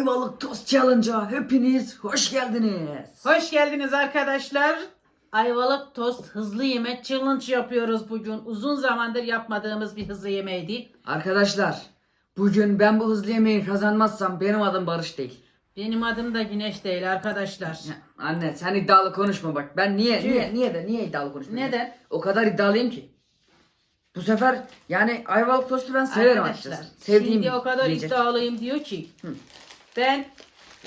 Ayvalık Tost Challenge'a hepiniz hoş geldiniz. Hoş geldiniz arkadaşlar. Ayvalık tost hızlı yemek challenge yapıyoruz bugün. Uzun zamandır yapmadığımız bir hızlı yemeğiydi. Arkadaşlar bugün ben bu hızlı yemeği kazanmazsam benim adım Barış değil. Benim adım da Güneş değil arkadaşlar. Ya, Anne sen iddialı konuşma bak. Ben niye Çünkü- niye niye de niye iddialı konuşmuyorum? Neden? O kadar iddialıyım ki. Bu sefer yani Ayvalık Tost'u ben severim arkadaşlar açıkçası. Sevdiğim şimdi o kadar yiyecek. iddialıyım diyor ki. Ben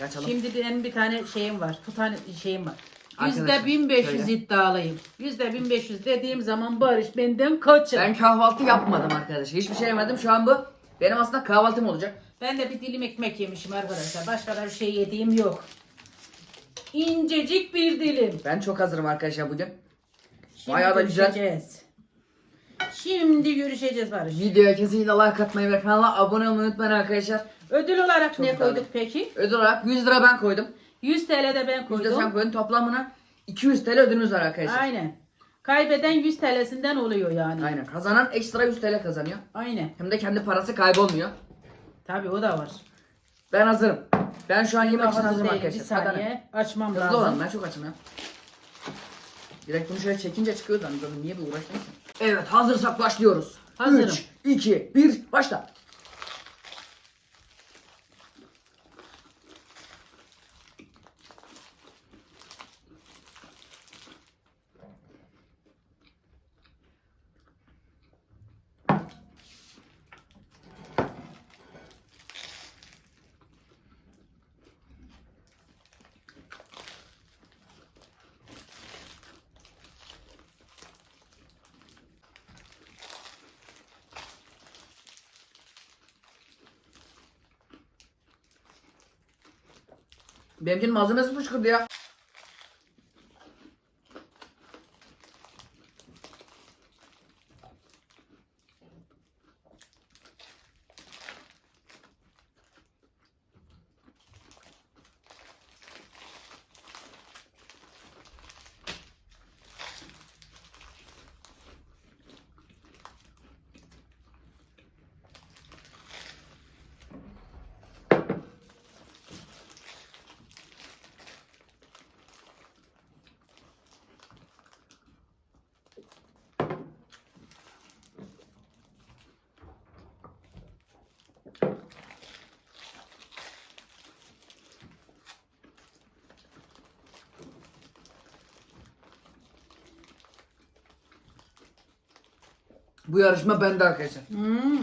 Açalım. şimdi benim bir tane şeyim var. Bir tane şeyim var. Arkadaşlar, Yüzde 1500 şöyle. iddialıyım. Yüzde 1500 dediğim zaman Barış benden kaçın. Ben kahvaltı yapmadım arkadaşlar. Hiçbir şey yemedim. Şu an bu benim aslında kahvaltım olacak. Ben de bir dilim ekmek yemişim arkadaşlar. Başka da bir şey yediğim yok. İncecik bir dilim. Ben çok hazırım arkadaşlar bugün. Şimdi Bayağı da güzel. görüşeceğiz. Şimdi görüşeceğiz Barış. Videoya kesinlikle like atmayı ve kanala abone olmayı unutmayın arkadaşlar. Ödül olarak Çok ne iddialı. koyduk peki? Ödül olarak 100 lira ben koydum. 100 TL de ben 100 lira sen koydum. koydun. Toplamına 200 TL ödülümüz var arkadaşlar. Aynen. Kaybeden 100 TL'sinden oluyor yani. Aynen. Kazanan ekstra 100 TL kazanıyor. Aynen. Hem de kendi parası kaybolmuyor. Tabii o da var. Ben hazırım. Ben şu an yemek için Hazır hazırım değil, Bir arkadaşlar. Hadi saniye. Açmam Hızlı lazım. olalım ben çok açım ya. Direkt bunu şöyle çekince çıkıyor lan. Zaten Niye bir uğraştınız? Evet hazırsak başlıyoruz. Hazırım. 3, 2, 1 başla. Benimkinin malzemesi fışkırdı ya. Bu yarışma bende arkadaşlar. Hmm.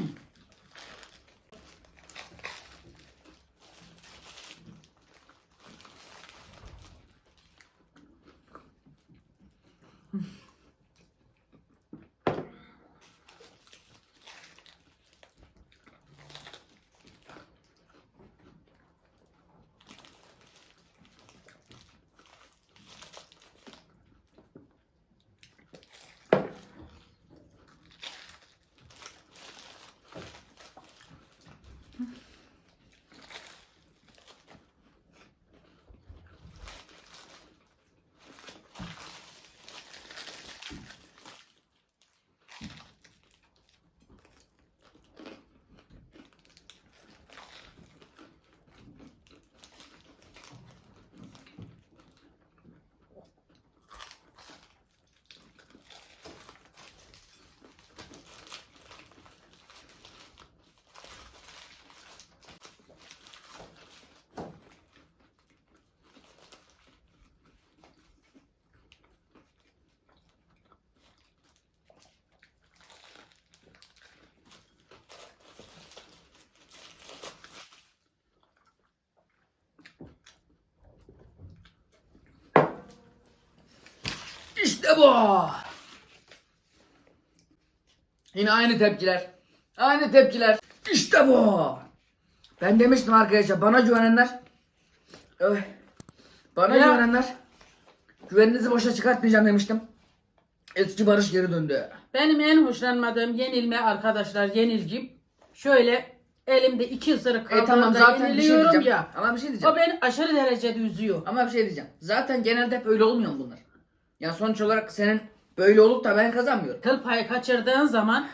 İşte bu. Yine aynı tepkiler. Aynı tepkiler. İşte bu. Ben demiştim arkadaşlar bana güvenenler. Öh. Bana Ya. güvenenler. Güveninizi boşa çıkartmayacağım demiştim. Eski Barış geri döndü. Benim en hoşlanmadığım yenilme arkadaşlar yenilgim. Şöyle elimde iki ısırık E kaldığımda tamam zaten bir şey yeniliyorum ya. Ama bir şey diyeceğim. O beni aşırı derecede üzüyor. Ama bir şey diyeceğim. Zaten genelde hep öyle olmuyor mu bunlar? Yani sonuç olarak senin böyle olup da ben kazanmıyorum. Kıl payı kaçırdığın zaman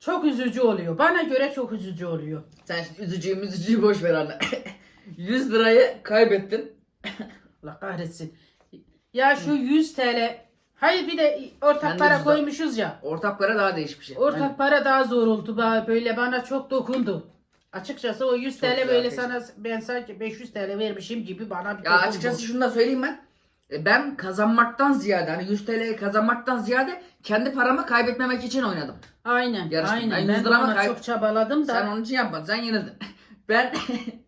çok üzücü oluyor. Bana göre çok üzücü oluyor. Sen şimdi üzücüyü üzücüyü boş ver anne. 100 lirayı kaybettin. Allah kahretsin. Ya şu 100 TL. Hayır bir de ortak Kendi para koymuşuz ya. Ortak para daha değişik bir şey. Ortak Aynen. para daha zor oldu. Böyle bana çok dokundu. Açıkçası o 100 Çok TL böyle teyze. sana ben sanki 500 TL vermişim gibi bana bir Ya dokundu. açıkçası şunu da söyleyeyim ben. E, Ben kazanmaktan ziyade hani 100 TL'yi kazanmaktan ziyade kendi paramı kaybetmemek için oynadım. Aynen. Yarıştım. Ben aynen. 100 Ben ona kay- çok çabaladım da. Sen onun için yapmadın. Sen yenildin. ben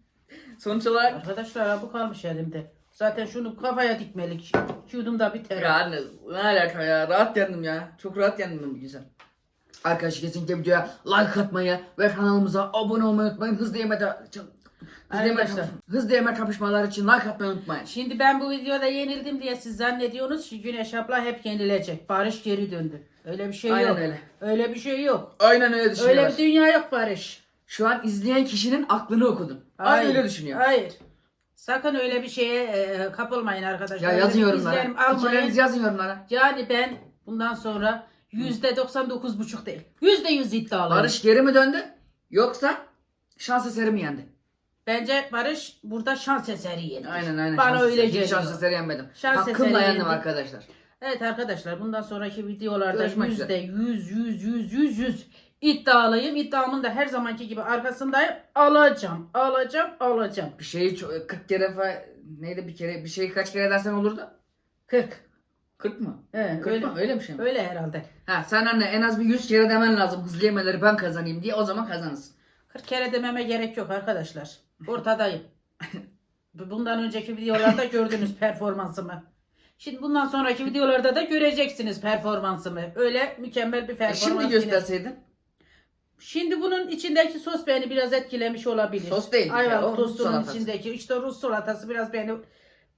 sonuç olarak Arkadaşlar bu kalmış elimde. Zaten şunu kafaya dikmelik. Yudumda biter. ya anne ne alaka ya rahat yendim ya. Çok rahat yendim ben bu güzel. Arkadaşlar kesinlikle videoya like atmayı ve kanalımıza abone olmayı unutmayın. Hızlı yeme de- Hızlı yeme, Arkadaşlar. hızlı yeme kapışmalar için like atmayı unutmayın. Şimdi ben bu videoda yenildim diye siz zannediyorsunuz ki Güneş abla hep yenilecek. Barış geri döndü. Öyle bir şey Aynen yok. öyle. Öyle bir şey yok. Aynen öyle düşünüyorlar. Öyle bir dünya yok Barış. Şu an izleyen kişinin aklını okudun. Aynen öyle düşünüyor. Hayır. Sakın öyle bir şeye e, kapılmayın arkadaşlar. Ya Öyle yazın bir yorumlara. izlenim almayın. Fikirlerinizi yazın yorumlara. Yani ben bundan sonra yüzde 99 buçuk değil. Yüzde yüz iddialıyım. Barış geri mi döndü? Yoksa şans eseri mi yendi? Bence Barış burada şans eseri yendi. Aynen aynen. Bana şans öyle eseri. Hiç geliyor. şans eseri yenmedim. Şans Hakkımla eseri yendim arkadaşlar. Evet arkadaşlar bundan sonraki videolarda Görüşmek yüzde üzere. yüz yüz yüz yüz yüz iddialıyım. İddiamın da her zamanki gibi arkasındayım. Alacağım, alacağım, alacağım. Bir şeyi ço- 40 kere fa neydi bir kere bir şeyi kaç kere dersen olurdu? 40. 40 mı? Evet, 40 öyle, mı? Öyle bir şey mi? öyle herhalde. Ha sen anne en az bir 100 kere demen lazım hızlı yemeleri ben kazanayım diye o zaman kazanırsın. 40 kere dememe gerek yok arkadaşlar. Ortadayım. Bundan önceki videolarda gördünüz performansımı. Şimdi bundan sonraki videolarda da göreceksiniz performansımı. Öyle mükemmel bir E performans. şimdi yine- gösterseydin. Şimdi bunun içindeki sos beni biraz etkilemiş olabilir. Sos değil. Ayvalık O Rus tostunun salatası. içindeki işte Rus salatası biraz beni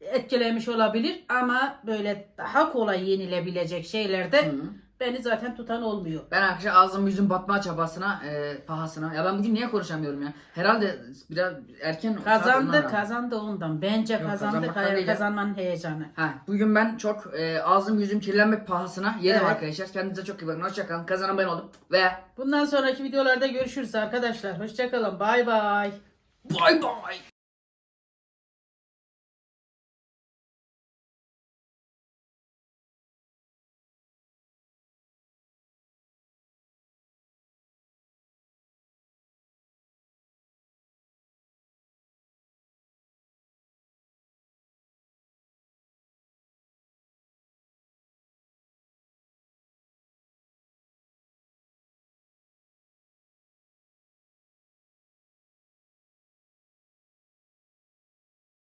etkilemiş olabilir ama böyle daha kolay yenilebilecek şeylerde Hı. Beni zaten tutan olmuyor. Ben arkadaşlar ağzım yüzüm batma çabasına, e, pahasına. Ya ben bugün niye konuşamıyorum ya? Herhalde biraz erken Kazandı kazandı ondan. Bence Yok, kazandı kazanmaktan hayır, değil ya. kazanmanın heyecanı. Ha, bugün ben çok e, ağzım yüzüm kirlenmek pahasına yedim Evet. arkadaşlar. Kendinize çok iyi bakın. Hoşçakalın. Kazanan ben oldum. Ve Bundan sonraki videolarda görüşürüz arkadaşlar. Hoşçakalın. Bay bay. bay bay.